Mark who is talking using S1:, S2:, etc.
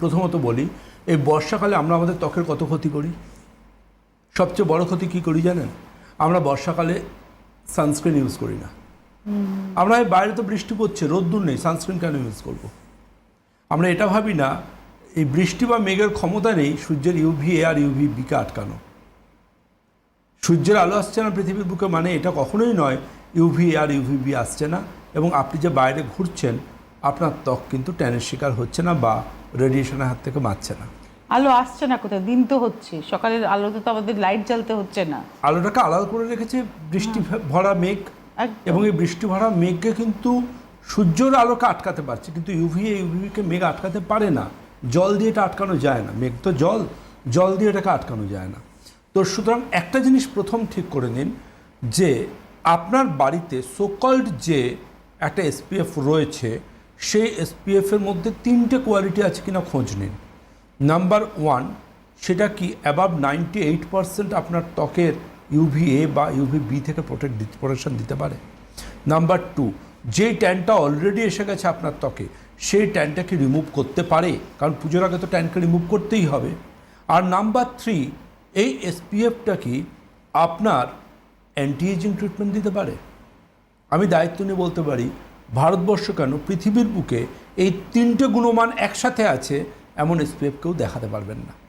S1: প্রথমত বলি এই বর্ষাকালে আমরা আমাদের ত্বকের কত ক্ষতি করি? সবচেয়ে বড় ক্ষতি কী করি জানেন? আমরা বর্ষাকালে সানস্ক্রিন ইউজ করি না। আমরা এই বাইরে তো বৃষ্টি পড়ছে রোদ্দুর নেই সানস্ক্রিন কেন ইউজ করব। আমরা এটা ভাবি না এই বৃষ্টি বা মেঘের ক্ষমতা নেই সূর্যের ইউভি এ আর ইউভি বিকে আটকানো। সূর্যের আলো আসছে না পৃথিবীর বুকে মানে এটা কখনোই নয় ইউভি এ আর ইউভি বি আসছে না এবং আপনি যে বাইরে ঘুরছেন আপনার ত্বক কিন্তু ট্যানের শিকার হচ্ছে না বা রেডিয়েশনের হাত থেকে বাঁচছে না।
S2: আলো আসছে না কোথায়? দিন তো হচ্ছে। সকালের আলোতে তো আমাদের লাইট জ্বালতে হচ্ছে না।
S1: আলোটাকে আলাদা করে রেখেছে বৃষ্টি ভরা মেঘ। এবং এই বৃষ্টি ভরা মেঘকে কিন্তু সূর্যের আলোকে আটকাতে পারছে। কিন্তু ইউভি ইউভিকে মেঘ আটকাতে পারে না। জল দিয়ে এটা আটকানো যায় না। মেঘ তো জল। জল দিয়ে এটাকে আটকানো যায় না। তো সুতরাং একটা জিনিস প্রথম ঠিক করে নিন যে আপনার বাড়িতে সোকল্ড যে একটা এসপিএফ রয়েছে সেই এসপিএফের মধ্যে তিনটে কোয়ালিটি আছে কিনা খোঁজ নিন। নাম্বার ওয়ান সেটা কি অ্যাবাভ নাইনটি এইট পারসেন্ট আপনার ত্বকের ইউভি এ বা ইউভি বি থেকে প্রোটেক্ট প্রোটেকশন দিতে পারে? নাম্বার টু যেই ট্যানটা অলরেডি এসে গেছে আপনার ত্বকে, সেই ট্যানটাকে রিমুভ করতে পারে? কারণ পুজোর আগে তো ট্যানকে রিমুভ করতেই হবে। আর নাম্বার থ্রি এই এসপিএফটা কি আপনার অ্যান্টি এজিং ট্রিটমেন্ট দিতে পারে? আমি দায়িত্ব নিয়ে বলতে পারি ভারতবর্ষ কেন পৃথিবীর বুকে এই তিনটে গুণমান একসাথে আছে, এমন এসপিএফ কেউ দেখাতে পারবেন না।